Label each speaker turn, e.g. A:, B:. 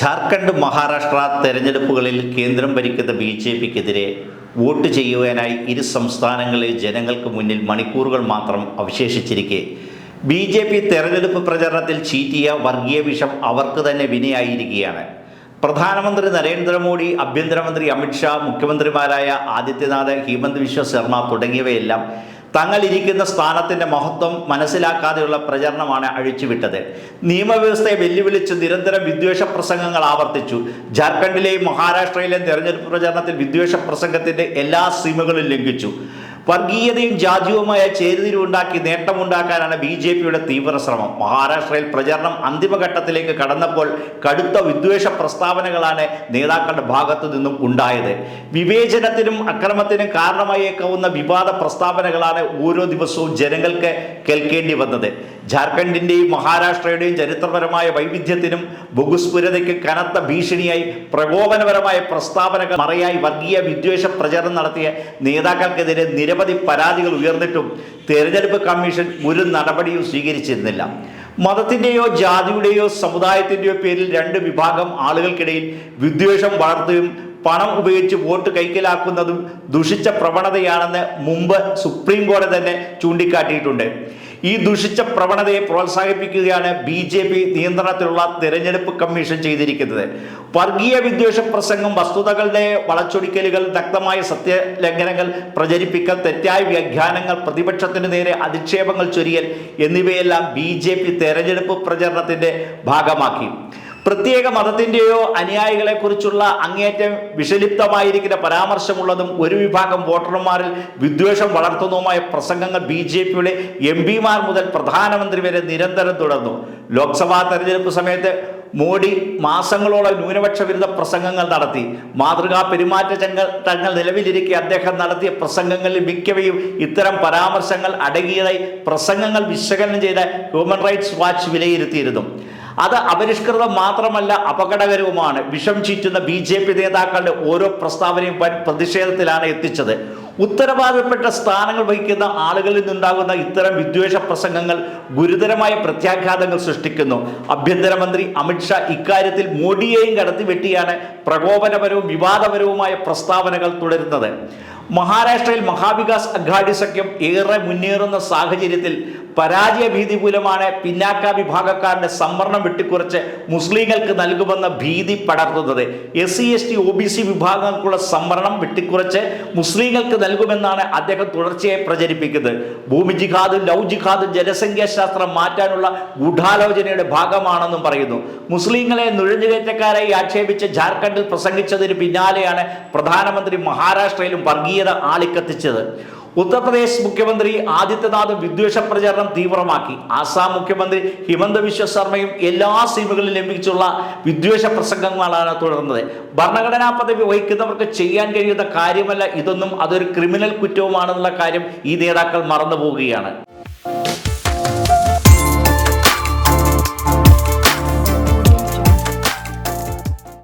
A: ജാർഖണ്ഡ് മഹാരാഷ്ട്ര തെരഞ്ഞെടുപ്പുകളിൽ കേന്ദ്രം ഭരിക്കുന്ന ബി ജെ പിക്കെതിരെ വോട്ട് ചെയ്യുവാനായി ഇരു സംസ്ഥാനങ്ങളിലെ ജനങ്ങൾക്ക് മുന്നിൽ മണിക്കൂറുകൾ മാത്രം അവശേഷിച്ചിരിക്കെ. ബി ജെ പി തെരഞ്ഞെടുപ്പ് പ്രചരണത്തിൽ ചീറ്റിയ വർഗീയ വിഷം അവർക്ക് തന്നെ വിനയായിരിക്കുകയാണ്. പ്രധാനമന്ത്രി നരേന്ദ്രമോദി ആഭ്യന്തരമന്ത്രി അമിത്ഷാ മുഖ്യമന്ത്രിമാരായ ആദിത്യനാഥ് ഹിമന്ത് വിശ്വ ശർമ്മ തുടങ്ങിയവയെല്ലാം തങ്ങൾ ഇരിക്കുന്ന സ്ഥാനത്തിന്റെ മഹത്വം മനസ്സിലാക്കാതെയുള്ള പ്രചരണമാണ് അഴിച്ചുവിട്ടത്. നിയമവ്യവസ്ഥയെ വെല്ലുവിളിച്ച് നിരന്തരം വിദ്വേഷ പ്രസംഗങ്ങൾ ആവർത്തിച്ചു. ജാർഖണ്ഡിലെയും മഹാരാഷ്ട്രയിലെയും തെരഞ്ഞെടുപ്പ് പ്രചരണത്തിൽ വിദ്വേഷ പ്രസംഗത്തിന്റെ എല്ലാ സീമകളും ലംഘിച്ചു. വർഗീയതയും ജാതിയുമായ ചേരിതിരിവുണ്ടാക്കി നേട്ടമുണ്ടാക്കാനാണ് ബി ജെ പിയുടെ തീവ്ര ശ്രമം. മഹാരാഷ്ട്രയിൽ പ്രചരണം അന്തിമഘട്ടത്തിലേക്ക് കടന്നപ്പോൾ കടുത്ത വിദ്വേഷ പ്രസ്താവനകളാണ് നേതാക്കളുടെ ഭാഗത്തു നിന്നും ഉണ്ടായത്. വിവേചനത്തിനും അക്രമത്തിനും കാരണമായേക്കാവുന്ന വിവാദ പ്രസ്താവനകളാണ് ഓരോ ദിവസവും ജനങ്ങൾക്ക് കേൾക്കേണ്ടി വന്നത്. ജാർഖണ്ഡിന്റെയും മഹാരാഷ്ട്രയുടെയും ചരിത്രപരമായ വൈവിധ്യത്തിനും ബഹുസ്ഫുരതയ്ക്ക് കനത്ത ഭീഷണിയായി പ്രകോപനപരമായ പ്രസ്താവനകൾ മറയായി വർഗീയ വിദ്വേഷ പ്രചരണം നടത്തിയ നേതാക്കൾക്കെതിരെ നിരവധി പരാതികൾ ഉയർന്നിട്ടും തെരഞ്ഞെടുപ്പ് കമ്മീഷൻ ഒരു നടപടിയും സ്വീകരിച്ചിരുന്നില്ല. മതത്തിന്റെയോ ജാതിയുടെയോ സമുദായത്തിന്റെയോ പേരിൽ രണ്ട് വിഭാഗം ആളുകൾക്കിടയിൽ വിദ്വേഷം വളർത്തുകയും പണം ഉപയോഗിച്ച് വോട്ട് കൈക്കലാക്കുന്നതും ദുഷിച്ച പ്രവണതയാണെന്ന് മുമ്പ് സുപ്രീം കോടതി തന്നെ ചൂണ്ടിക്കാട്ടിയിട്ടുണ്ട്. ഈ ദുഷിച്ച പ്രവണതയെ പ്രോത്സാഹിപ്പിക്കുകയാണ് ബി ജെ പി നിയന്ത്രണത്തിലുള്ള തെരഞ്ഞെടുപ്പ് കമ്മീഷൻ ചെയ്തിരിക്കുന്നത്. വർഗീയ വിദ്വേഷ പ്രസംഗം വസ്തുതകളുടെ വളച്ചൊടിക്കലുകൾ ദഗ്ധമായ സത്യലംഘനങ്ങൾ പ്രചരിപ്പിക്കൽ തെറ്റായ വ്യാഖ്യാനങ്ങൾ പ്രതിപക്ഷത്തിന് നേരെ അധിക്ഷേപങ്ങൾ ചൊരിയൽ എന്നിവയെല്ലാം ബി ജെ പി തെരഞ്ഞെടുപ്പ് പ്രചരണത്തിന്റെ ഭാഗമാക്കി. പ്രത്യേക മതത്തിന്റെയോ അനുയായികളെ കുറിച്ചുള്ള അങ്ങേറ്റം വിഷലിപ്തമായിരിക്കുന്ന പരാമർശമുള്ളതും ഒരു വിഭാഗം വോട്ടർമാരിൽ വിദ്വേഷം വളർത്തുന്നതുമായ പ്രസംഗങ്ങൾ ബി ജെ പിയുടെ എം പിമാർ മുതൽ പ്രധാനമന്ത്രി വരെ നിരന്തരം തുടർന്നു. ലോക്സഭാ തെരഞ്ഞെടുപ്പ് സമയത്ത് മോഡി മാസങ്ങളോളം ന്യൂനപക്ഷ വിരുദ്ധ പ്രസംഗങ്ങൾ നടത്തി. മാതൃകാ പെരുമാറ്റങ്ങൾ നിലവിലിരിക്കെ അദ്ദേഹം നടത്തിയ പ്രസംഗങ്ങളിൽ മിക്കവയും ഇത്തരം പരാമർശങ്ങൾ അടങ്ങിയതായി പ്രസംഗങ്ങൾ വിശകലനം ചെയ്ത ഹ്യൂമൻ റൈറ്റ്സ് വാച്ച് വിലയിരുത്തിയിരുന്നു. അത് അപരിഷ്കൃതം മാത്രമല്ല അപകടകരവുമാണ്. വിഷം ചീറ്റുന്ന ബി ജെ പി നേതാക്കളുടെ ഓരോ പ്രസ്താവനയും പ്രതിഷേധത്തിലാണ് എത്തിച്ചത്. ഉത്തരവാദപ്പെട്ട സ്ഥാനങ്ങൾ വഹിക്കുന്ന ആളുകളിൽ നിന്നുണ്ടാകുന്ന ഇത്തരം വിദ്വേഷ പ്രസംഗങ്ങൾ ഗുരുതരമായ പ്രത്യാഘാതങ്ങൾ സൃഷ്ടിക്കുന്നു. ആഭ്യന്തരമന്ത്രി അമിത്ഷാ ഇക്കാര്യത്തിൽ മോഡിയെയും കടത്തി വെട്ടിയാണ് പ്രകോപനപരവും വിവാദപരവുമായ പ്രസ്താവനകൾ തുടരുന്നത്. മഹാരാഷ്ട്രയിൽ മഹാവികാസ് അഘാഡി സഖ്യം ഏറെ മുന്നേറുന്ന സാഹചര്യത്തിൽ പരാജയ ഭീതി മൂലമാണ് പിന്നാക്ക വിഭാഗക്കാരുടെ സംവരണം വെട്ടിക്കുറച്ച് മുസ്ലിങ്ങൾക്ക് നൽകുമെന്ന ഭീതി പടർത്തുന്നത് S C S T O B C വിഭാഗങ്ങൾക്കുള്ള സംവരണം വെട്ടിക്കുറച്ച് മുസ്ലിങ്ങൾക്ക് നൽകുമെന്നാണ് അദ്ദേഹം തുടർച്ചയായി പ്രചരിപ്പിക്കുന്നത്. ഭൂമി ജിഹാദും ലൗ ജിഹാദും ജനസംഖ്യാശാസ്ത്രം മാറ്റാനുള്ള ഗൂഢാലോചനയുടെ ഭാഗമാണെന്നും പറയുന്നു. മുസ്ലിങ്ങളെ നുഴഞ്ഞുകയറ്റക്കാരായി ആക്ഷേപിച്ച് ജാർഖണ്ഡിൽ പ്രസംഗിച്ചതിന് പിന്നാലെയാണ് പ്രധാനമന്ത്രി മഹാരാഷ്ട്രയിലും വർഗീയത ആളിക്കത്തിച്ചത്. ഉത്തർപ്രദേശ് മുഖ്യമന്ത്രി ആദിത്യനാഥ് വിദ്വേഷ പ്രചാരണം തീവ്രമാക്കി. ആസാം മുഖ്യമന്ത്രി ഹിമന്ത വിശ്വ ശർമ്മയും എല്ലാ സീമുകളിലും ലംഘിച്ചുള്ള വിദ്വേഷ പ്രസംഗങ്ങളാണ് തുടർന്നത്. ഭരണഘടനാ പദവി വഹിക്കുന്നവർക്ക് ചെയ്യാൻ കഴിയുന്ന കാര്യമല്ല ഇതൊന്നും. അതൊരു ക്രിമിനൽ കുറ്റവുമാണെന്നുള്ള കാര്യം ഈ നേതാക്കൾ മറന്നു പോവുകയാണ്